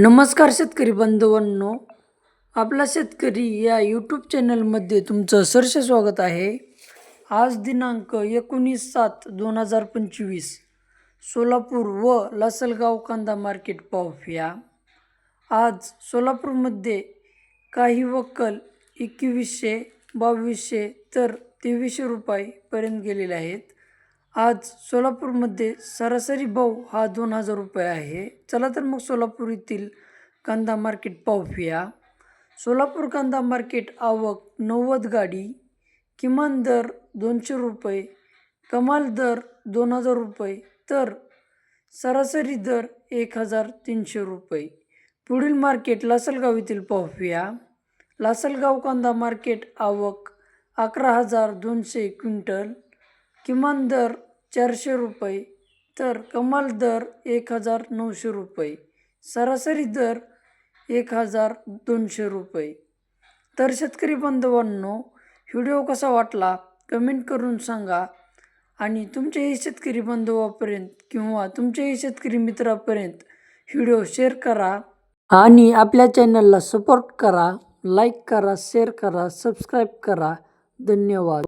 नमस्कार शेतकरी बंधूंनो. आपला शेतकरी या यूट्यूब चॅनलमध्ये तुमचं सरस स्वागत आहे. आज दिनांक एकोणीस सात दोन हजार पंचवीस सोलापूर व लासलगाव कांदा मार्केट पाहूया आज सोलापूरमध्ये काही वक्कल एकवीसशे बावीसशे तर तेवीसशे रुपयापर्यंत गेलेले आहेत. आज सोलापूरमध्ये सरासरी भाव हा दोन हजार रुपये आहे. चला तर मग सोलापूर येथील कांदा मार्केट पाहूया. सोलापूर कांदा मार्केट आवक नव्वद गाडी किमान दर दोनशे रुपये कमाल दर दोन हजार रुपये तर सरासरी दर एक हजार तीनशे रुपये. पुढील मार्केट लासलगाव येथील पाहूया. लासलगाव कांदा मार्केट आवक अकरा हजार दोनशे क्विंटल किमान दर चारशे रुपये तर कमाल दर एक हजार नऊशे रुपये. सरासरी दर एक हजार दोनशे रुपये. तर शेतकरी बांधवांनो व्हिडिओ कसा वाटला कमेंट करून सांगा आणि तुमच्याही शेतकरी बांधवापर्यंत किंवा तुमच्याही शेतकरी मित्रापर्यंत व्हिडिओ शेअर करा आणि आपल्या चॅनलला सपोर्ट करा लाईक करा शेअर करा सबस्क्राईब करा. धन्यवाद.